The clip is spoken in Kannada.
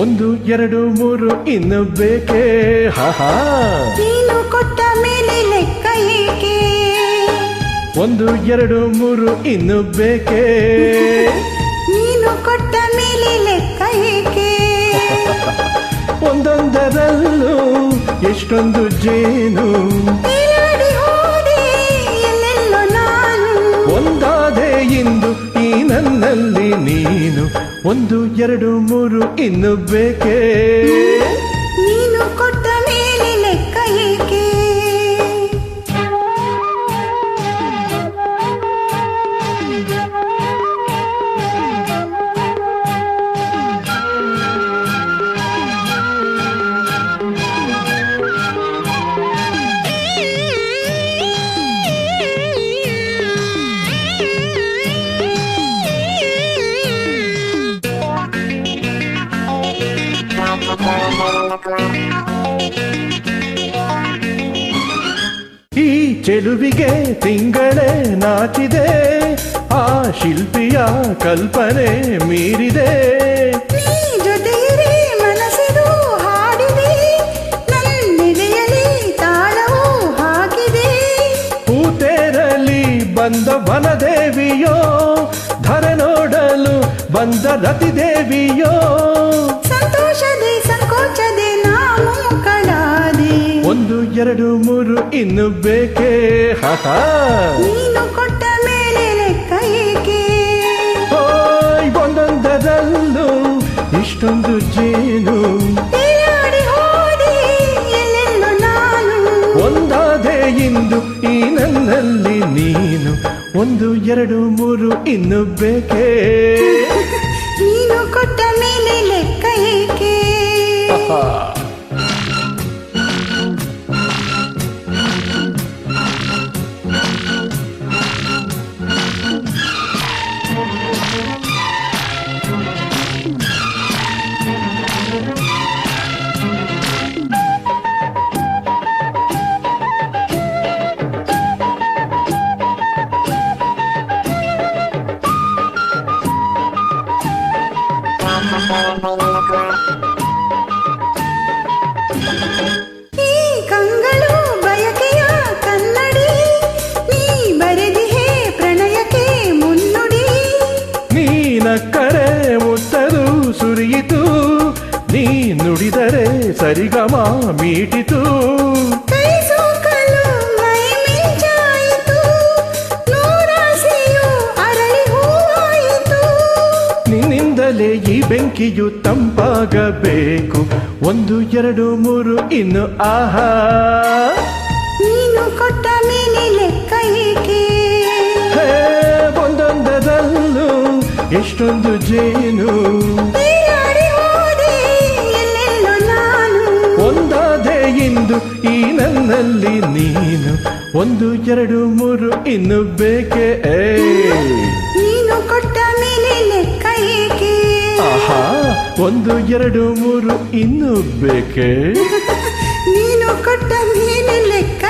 ಒಂದು ಎರಡು ಮೂರು ಇನ್ನು ಬೇಕೇ? ಹಾ ನೀನು ಕೊಟ್ಟ ಮೇಲೆ ಲೆಕ್ಕ ಏಕೆ? ಒಂದು ಎರಡು ಮೂರು ಇನ್ನು ಬೇಕೇ? ನೀನು ಕೊಟ್ಟ ಮೇಲೆ ಲೆಕ್ಕ ಏಕೆ? ಒಂದೊಂದರಲ್ಲೂ ಎಷ್ಟೊಂದು ಜೇನು? ಒಂದಾದೆ ಇಂದು ಈ ನನ್ನಲ್ಲಿ ನೀನು. ಒಂದು ಎರಡು ಮೂರು ಇನ್ನು ಬೇಕೇ? ಈ ಚೆಲುವಿಗೆ ತಿಂಗಳೇ ನಾಚಿದೆ ಆ ಶಿಲ್ಪಿಯ ಕಲ್ಪನೆ ಮೀರಿದೆ. ಬಂದ ವನದೇವಿಯೋ ಧರ ನೋಡಲು ಬಂದ ರತಿದೇವಿಯೋ ಎರಡು ಮೂರು ಇನ್ನು ಬೇಕೇ? ನೀನು ಕೊಟ್ಟ ಮೇಲೆ ಲೆಕ್ಕ ಏಕೆ? ಒಂದೊಂದರಲ್ಲೂ ಇಷ್ಟೊಂದು ಜೇನು. ಒಂದಾದೆ ಇಂದು ಈ ನನ್ನಲ್ಲಿ ನೀನು. ಒಂದು ಎರಡು ಮೂರು ಇನ್ನು ಬೇಕೇ? ನೀನು ಕೊಟ್ಟ ಮೇಲೆ ಲೆಕ್ಕ ಏಕೆ? ಕರೆ ಮುತ್ತದು ಸುರಿಯಿತು ನೀ ನುಡಿದರೆ ಸರಿಗಮ ಮೀಟಿತು. ಈ ಬೆಂಕಿಯು ತಂಪಾಗಬೇಕು. ಒಂದು ಎರಡು ಮೂರು ಇನ್ನು ಆಹಾ. ನೀನು ಕೊಟ್ಟ ಮೇಲೆ ಕೈಕೆ ಏಕೆ? ಒಂದೊಂದರಲ್ಲೂ ಎಷ್ಟೊಂದು ಜೇನು. ಒಂದಾದೆ ಇಂದು ಈ ನನ್ನಲ್ಲಿ ನೀನು. ಒಂದು ಎರಡು ಮೂರು ಇನ್ನು ಬೇಕೇ? ಒಂದು ಎರಡು ಮೂರು ಇನ್ನು ಬೇಕೇ? ನೀನು ಕೊಟ್ಟ ಮೀನು ಲೆಕ್ಕ